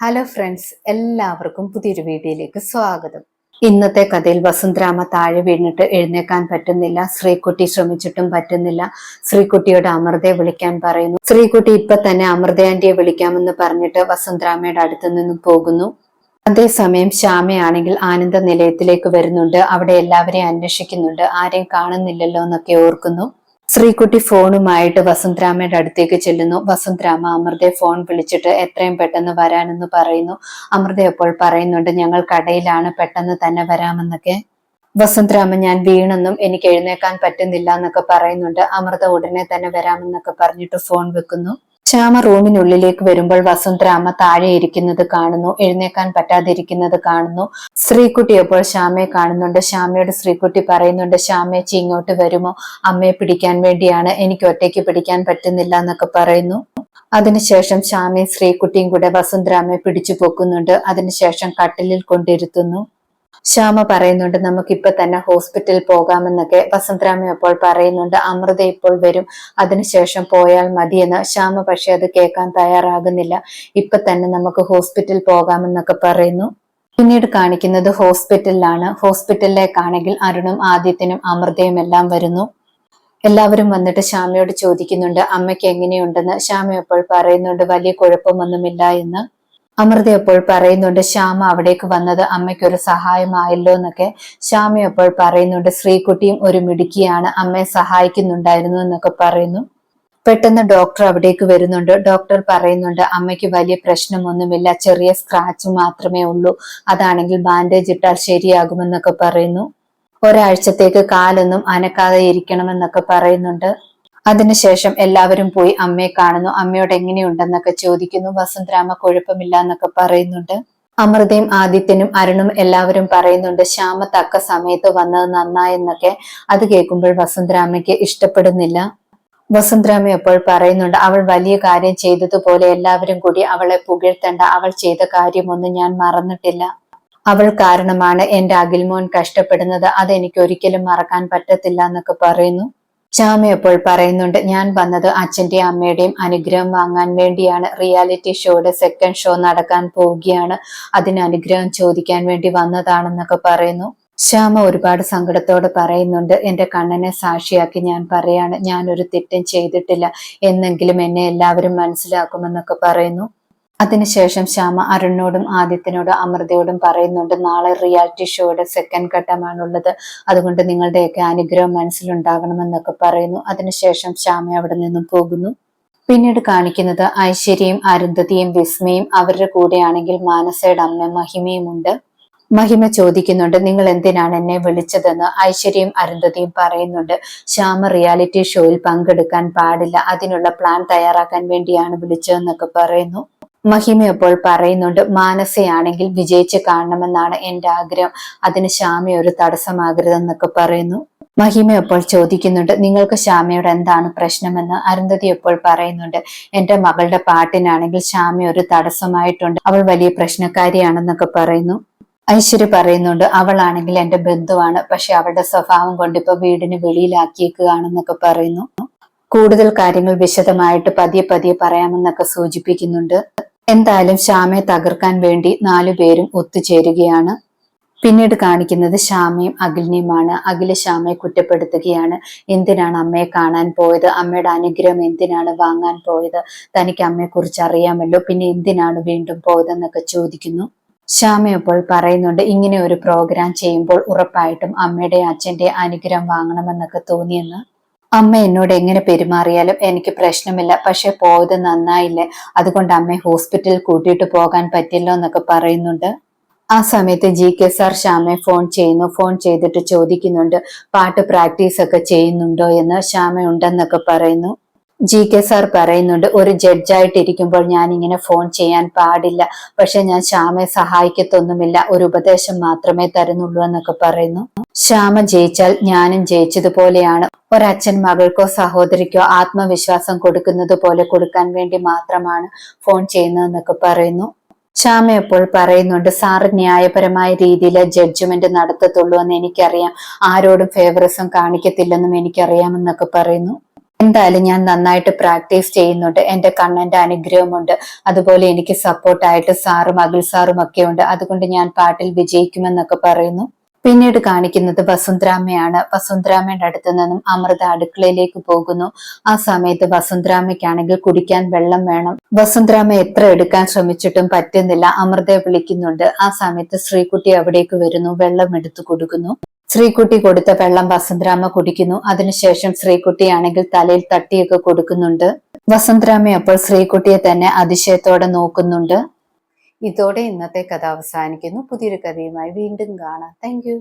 Hello friends എല്ലാവർക്കും പുതിയൊരു വീഡിയോയിലേക്ക് സ്വാഗതം. ഇന്നത്തെ കഥയിൽ വസുന്ധരാമ താഴെ വീണിട്ട് എഴുന്നേക്കാൻ പറ്റുന്നില്ല ശ്രീകുട്ടി ശ്രമിച്ചിട്ടും പറ്റുന്നില്ല. ശ്രീകുട്ടിയോട് അമൃതയെ വിളിക്കാൻ പറയുന്നു. ശ്രീകുട്ടി ഇപ്പൊ തന്നെ അമൃത ആന്റിയെ വിളിക്കാമെന്ന് പറഞ്ഞിട്ട് വസുന്ധരാമയുടെ അടുത്ത് നിന്നും പോകുന്നു. അതേസമയം ശ്യാമയാണെങ്കിൽ ആനന്ദ നിലയത്തിലേക്ക് വരുന്നുണ്ട്. അവിടെ എല്ലാവരെയും അന്വേഷിക്കുന്നുണ്ട്. ആരെയും കാണുന്നില്ലല്ലോ എന്നൊക്കെ ഓർക്കുന്നു. ശ്രീകുട്ടി ഫോണുമായിട്ട് വസുന്ധരാമയുടെ അടുത്തേക്ക് ചെല്ലുന്നു. വസന്തരാമ അമൃതയെ ഫോൺ വിളിച്ചിട്ട് എത്രയും പെട്ടെന്ന് വരാനെന്ന് പറയുന്നു. അമൃത അപ്പോൾ പറയുന്നുണ്ട് ഞങ്ങൾ കടയിലാണ് പെട്ടെന്ന് തന്നെ വരാമെന്നൊക്കെ. വസന്തരാമൻ ഞാൻ വീണെന്നും എനിക്ക് എഴുന്നേക്കാൻ പറ്റുന്നില്ല എന്നൊക്കെ പറയുന്നുണ്ട്. അമൃത ഉടനെ തന്നെ വരാമെന്നൊക്കെ പറഞ്ഞിട്ട് ഫോൺ വെക്കുന്നു. ശ്യാമ റൂമിനുള്ളിലേക്ക് വരുമ്പോൾ വസുന്ധരാമ താഴെ ഇരിക്കുന്നത് കാണുന്നു. എഴുന്നേക്കാൻ പറ്റാതിരിക്കുന്നത് കാണുന്നു. ശ്രീകുട്ടി അപ്പോൾ ശ്യാമയെ കാണുന്നുണ്ട്. ശ്യാമയോട് ശ്രീകുട്ടി പറയുന്നുണ്ട് ശ്യാമേച്ചി ഇങ്ങോട്ട് വരുമോ? അമ്മയെ പിടിക്കാൻ വേണ്ടിയാണ്. എനിക്ക് ഒറ്റയ്ക്ക് പിടിക്കാൻ പറ്റുന്നില്ല എന്നൊക്കെ പറയുന്നു. അതിനുശേഷം ശ്യാമയും ശ്രീകുട്ടിയും കൂടെ വസുന്ധരാമയെ പിടിച്ചു പൊക്കുന്നുണ്ട്. അതിനുശേഷം കട്ടിലിൽ കൊണ്ടിരുത്തുന്നു. ശ്യാമ പറയുന്നുണ്ട് നമുക്ക് ഇപ്പൊ തന്നെ ഹോസ്പിറ്റലിൽ പോകാമെന്നൊക്കെ വസന്തരാമ അപ്പോൾ പറയുന്നുണ്ട്. അമൃത ഇപ്പോൾ വരും. അതിനുശേഷം പോയാൽ മതിയെന്ന് ശ്യാമ പക്ഷെ അത് കേൾക്കാൻ തയ്യാറാകുന്നില്ല. ഇപ്പൊ തന്നെ നമുക്ക് ഹോസ്പിറ്റലിൽ പോകാമെന്നൊക്കെ പറയുന്നു. പിന്നീട് കാണിക്കുന്നത് ഹോസ്പിറ്റലിലാണ്. ഹോസ്പിറ്റലിലേക്കാണെങ്കിൽ അരുണും ആദിത്യനും അമൃതയും എല്ലാം വരുന്നു. എല്ലാവരും വന്നിട്ട് ശ്യാമയോട് ചോദിക്കുന്നുണ്ട് അമ്മയ്ക്ക് എങ്ങനെയുണ്ടെന്ന്? ശ്യാമ അപ്പോൾ പറയുന്നുണ്ട് വലിയ കുഴപ്പമൊന്നുമില്ല എന്ന്. അമൃത അപ്പോൾ പറയുന്നുണ്ട് ശ്യാമ അവിടേക്ക് വന്നത് അമ്മയ്ക്കൊരു സഹായമായല്ലോ എന്നൊക്കെ ശ്യാമ അപ്പോൾ പറയുന്നുണ്ട് ശ്രീകുട്ടിയും ഒരു മിടുക്കിയാണ് അമ്മയെ സഹായിക്കുന്നുണ്ടായിരുന്നു എന്നൊക്കെ പറയുന്നു. പെട്ടെന്ന് ഡോക്ടർ അവിടേക്ക് വരുന്നുണ്ട്. ഡോക്ടർ പറയുന്നുണ്ട് അമ്മയ്ക്ക് വലിയ പ്രശ്നമൊന്നുമില്ല ചെറിയ സ്ക്രാച്ച് മാത്രമേ ഉള്ളൂ അതാണെങ്കിൽ ബാൻഡേജ് ഇട്ടാൽ ശരിയാകുമെന്നൊക്കെ പറയുന്നു. ഒരാഴ്ചത്തേക്ക് കാലൊന്നും അനക്കാതെ ഇരിക്കണമെന്നൊക്കെ പറയുന്നുണ്ട്. അതിനുശേഷം എല്ലാവരും പോയി അമ്മയെ കാണുന്നു. അമ്മയോട് എങ്ങനെയുണ്ടെന്നൊക്കെ ചോദിക്കുന്നു. വസുന്ധരാമ കുഴപ്പമില്ല എന്നൊക്കെ പറയുന്നുണ്ട്. അമൃതയും ആദിത്യനും അരുണും എല്ലാവരും പറയുന്നുണ്ട് ശ്യാമ തക്ക സമയത്ത് വന്നത് നന്നായെന്നൊക്കെ. അത് കേൾക്കുമ്പോൾ വസുന്ധരാമയ്ക്ക് ഇഷ്ടപ്പെടുന്നില്ല. വസുന്ധരാമ അപ്പോൾ പറയുന്നുണ്ട് അവൾ വലിയ കാര്യം ചെയ്തതുപോലെ എല്ലാവരും കൂടി അവളെ പുകഴ്ത്തണ്ട. അവൾ ചെയ്ത കാര്യമൊന്നും ഞാൻ മറന്നിട്ടില്ല. അവൾ കാരണമാണ് എന്റെ അഖിൽമോൻ കഷ്ടപ്പെടുന്നത്. അതെനിക്ക് ഒരിക്കലും മറക്കാൻ പറ്റത്തില്ല എന്നൊക്കെ പറയുന്നു. ശ്യാമ അപ്പോൾ പറയുന്നുണ്ട് ഞാൻ വന്നത് അച്ഛന്റെയും അമ്മയുടെയും അനുഗ്രഹം വാങ്ങാൻ വേണ്ടിയാണ്. റിയാലിറ്റി ഷോയുടെ സെക്കൻഡ് ഷോ നടക്കാൻ പോവുകയാണ്. അതിന് അനുഗ്രഹം ചോദിക്കാൻ വേണ്ടി വന്നതാണെന്നൊക്കെ പറയുന്നു. ശ്യാമ ഒരുപാട് സങ്കടത്തോട് പറയുന്നുണ്ട് എന്റെ കണ്ണനെ സാക്ഷിയാക്കി ഞാൻ പറയാണ്. ഞാൻ ഒരു തെറ്റും ചെയ്തിട്ടില്ല. എന്നെങ്കിലും എന്നെ എല്ലാവരും മനസ്സിലാക്കുമെന്നൊക്കെ പറയുന്നു. അതിനുശേഷം ശ്യാമ അരുണിനോടും ആദിത്യനോടും അമൃതയോടും പറയുന്നുണ്ട് നാളെ റിയാലിറ്റി ഷോയുടെ സെക്കൻഡ് ഘട്ടമാണുള്ളത്. അതുകൊണ്ട് നിങ്ങളുടെയൊക്കെ അനുഗ്രഹം മനസ്സിലുണ്ടാകണമെന്നൊക്കെ പറയുന്നു. അതിനുശേഷം ശ്യാമ അവിടെ നിന്നും പോകുന്നു. പിന്നീട് കാണിക്കുന്നത് ഐശ്വര്യയും അരുന്ധതിയും വിസ്മയും. അവരുടെ കൂടെയാണെങ്കിൽ മാനസയുടെ അമ്മ മഹിമയും ഉണ്ട് മഹിമ ചോദിക്കുന്നുണ്ട് നിങ്ങൾ എന്തിനാണ് എന്നെ വിളിച്ചതെന്ന്? ഐശ്വര്യയും അരുന്ധതിയും പറയുന്നുണ്ട് ശ്യാമ റിയാലിറ്റി ഷോയിൽ പങ്കെടുക്കാൻ പാടില്ല. അതിനുള്ള പ്ലാൻ തയ്യാറാക്കാൻ വേണ്ടിയാണ് വിളിച്ചതെന്നൊക്കെ പറയുന്നു. മഹിമ അപ്പോൾ പറയുന്നുണ്ട് മാനസയാണെങ്കിൽ വിജയിച്ച് കാണണമെന്നാണ് എന്റെ ആഗ്രഹം. അതിന് ശ്യാമ ഒരു തടസ്സമാകരുതെന്നൊക്കെ പറയുന്നു. മഹിമ അപ്പോൾ ചോദിക്കുന്നുണ്ട് നിങ്ങൾക്ക് ശ്യാമയോട് എന്താണ് പ്രശ്നമെന്ന്? അരുന്ധതി അപ്പോൾ പറയുന്നുണ്ട് എന്റെ മകളുടെ പാട്ടിനാണെങ്കിൽ ശ്യാമ ഒരു തടസ്സമായിട്ടുണ്ട്. അവൾ വലിയ പ്രശ്നക്കാരിയാണെന്നൊക്കെ പറയുന്നു. ഐശ്വര്യ പറയുന്നുണ്ട് അവളാണെങ്കിൽ എന്റെ ബന്ധുവാണ്. പക്ഷെ അവളുടെ സ്വഭാവം കൊണ്ട് ഇപ്പൊ വീടിന് വെളിയിലാക്കിയേക്കുകയാണെന്നൊക്കെ പറയുന്നു. കൂടുതൽ കാര്യങ്ങൾ വിശദമായിട്ട് പതിയെ പതിയെ പറയാമെന്നൊക്കെ സൂചിപ്പിക്കുന്നുണ്ട്. എന്തായാലും ശ്യാമയെ തകർക്കാൻ വേണ്ടി നാലു പേരും ഒത്തുചേരുകയാണ്. പിന്നീട് കാണിക്കുന്നത് ശ്യാമയും അഖിലിനെയുമാണ്. അഖില ശ്യാമയെ കുറ്റപ്പെടുത്തുകയാണ്. എന്തിനാണ് അമ്മയെ കാണാൻ പോയത്? അമ്മയുടെ അനുഗ്രഹം എന്തിനാണ് വാങ്ങാൻ പോയത്? തനിക്ക് അമ്മയെക്കുറിച്ച് അറിയാമല്ലോ. പിന്നെ എന്തിനാണ് വീണ്ടും പോയതെന്നൊക്കെ ചോദിക്കുന്നു. ശ്യാമ ഇപ്പോൾ പറയുന്നുണ്ട് ഇങ്ങനെ ഒരു പ്രോഗ്രാം ചെയ്യുമ്പോൾ ഉറപ്പായിട്ടും അമ്മയുടെ അച്ഛന്റെ അനുഗ്രഹം വാങ്ങണമെന്നൊക്കെ തോന്നിയെന്ന്. അമ്മ എന്നോട് എങ്ങനെ പെരുമാറിയാലും എനിക്ക് പ്രശ്നമില്ല. പക്ഷെ പോയത് നന്നായില്ലേ? അതുകൊണ്ട് അമ്മയെ ഹോസ്പിറ്റലിൽ കൂട്ടിയിട്ട് പോകാൻ പറ്റില്ല എന്നൊക്കെ പറയുന്നുണ്ട്. ആ സമയത്ത് ജി കെ സാർ ശ്യാമയെ ഫോൺ ചെയ്യുന്നു. ഫോൺ ചെയ്തിട്ട് ചോദിക്കുന്നുണ്ട് പാട്ട് പ്രാക്ടീസ് ഒക്കെ ചെയ്യുന്നുണ്ടോ എന്ന്? ശ്യാമ ഉണ്ടെന്നൊക്കെ പറയുന്നു. ജി കെ സാർ പറയുന്നുണ്ട് ഒരു ജഡ്ജായിട്ടിരിക്കുമ്പോൾ ഞാൻ ഇങ്ങനെ ഫോൺ ചെയ്യാൻ പാടില്ല. പക്ഷെ ഞാൻ ശ്യാമയെ സഹായിക്കത്തൊന്നുമില്ല. ഒരു ഉപദേശം മാത്രമേ തരുന്നുള്ളൂ എന്നൊക്കെ പറയുന്നു. ശ്യാമ ജയിച്ചാൽ ഞാനും ജയിച്ചതുപോലെയാണ്. ഒരച്ഛൻ മകൾക്കോ സഹോദരിക്കോ ആത്മവിശ്വാസം കൊടുക്കുന്നത് പോലെ കൊടുക്കാൻ വേണ്ടി മാത്രമാണ് ഫോൺ ചെയ്യുന്നതെന്നൊക്കെ പറയുന്നു. ശ്യാമ എപ്പോൾ പറയുന്നുണ്ട് സാറ് ന്യായപരമായ രീതിയിൽ ജഡ്ജ്മെന്റ് നടത്തത്തുള്ളൂ എന്ന് എനിക്കറിയാം. ആരോടും ഫേവറിസം കാണിക്കത്തില്ലെന്നും എനിക്കറിയാമെന്നൊക്കെ പറയുന്നു. എന്തായാലും ഞാൻ നന്നായിട്ട് പ്രാക്ടീസ് ചെയ്യുന്നുണ്ട്. എന്റെ കണ്ണന്റെ അനുഗ്രഹമുണ്ട്. അതുപോലെ എനിക്ക് സപ്പോർട്ടായിട്ട് സാറും അഖിൽ സാറും ഒക്കെ ഉണ്ട്. അതുകൊണ്ട് ഞാൻ പാട്ടിൽ വിജയിക്കുമെന്നൊക്കെ പറയുന്നു. പിന്നീട് കാണിക്കുന്നത് വസുന്ധരാമയാണ് വസുന്ധരാമയുടെ അടുത്ത് നിന്നും അമൃത അടുക്കളയിലേക്ക് പോകുന്നു. ആ സമയത്ത് വസുന്ധരാമയ്ക്കാണെങ്കിൽ കുടിക്കാൻ വെള്ളം വേണം. വസുന്ധരാമ എത്ര എടുക്കാൻ ശ്രമിച്ചിട്ടും പറ്റുന്നില്ല. അമൃതയെ വിളിക്കുന്നുണ്ട്. ആ സമയത്ത് ശ്രീകുട്ടി അവിടേക്ക് വരുന്നു. വെള്ളം എടുത്തു കൊടുക്കുന്നു. ശ്രീകുട്ടി കൊടുത്ത വെള്ളം വസന്തരാമ കുടിക്കുന്നു. അതിനുശേഷം ശ്രീകുട്ടിയാണെങ്കിൽ തലയിൽ തട്ടിയൊക്കെ കൊടുക്കുന്നുണ്ട്. വസന്തരാമ അപ്പോൾ ശ്രീകുട്ടിയെ തന്നെ അതിശയത്തോടെ നോക്കുന്നുണ്ട്. ഇതോടെ ഇന്നത്തെ കഥ അവസാനിക്കുന്നു. പുതിയൊരു കഥയുമായി വീണ്ടും കാണാം. താങ്ക്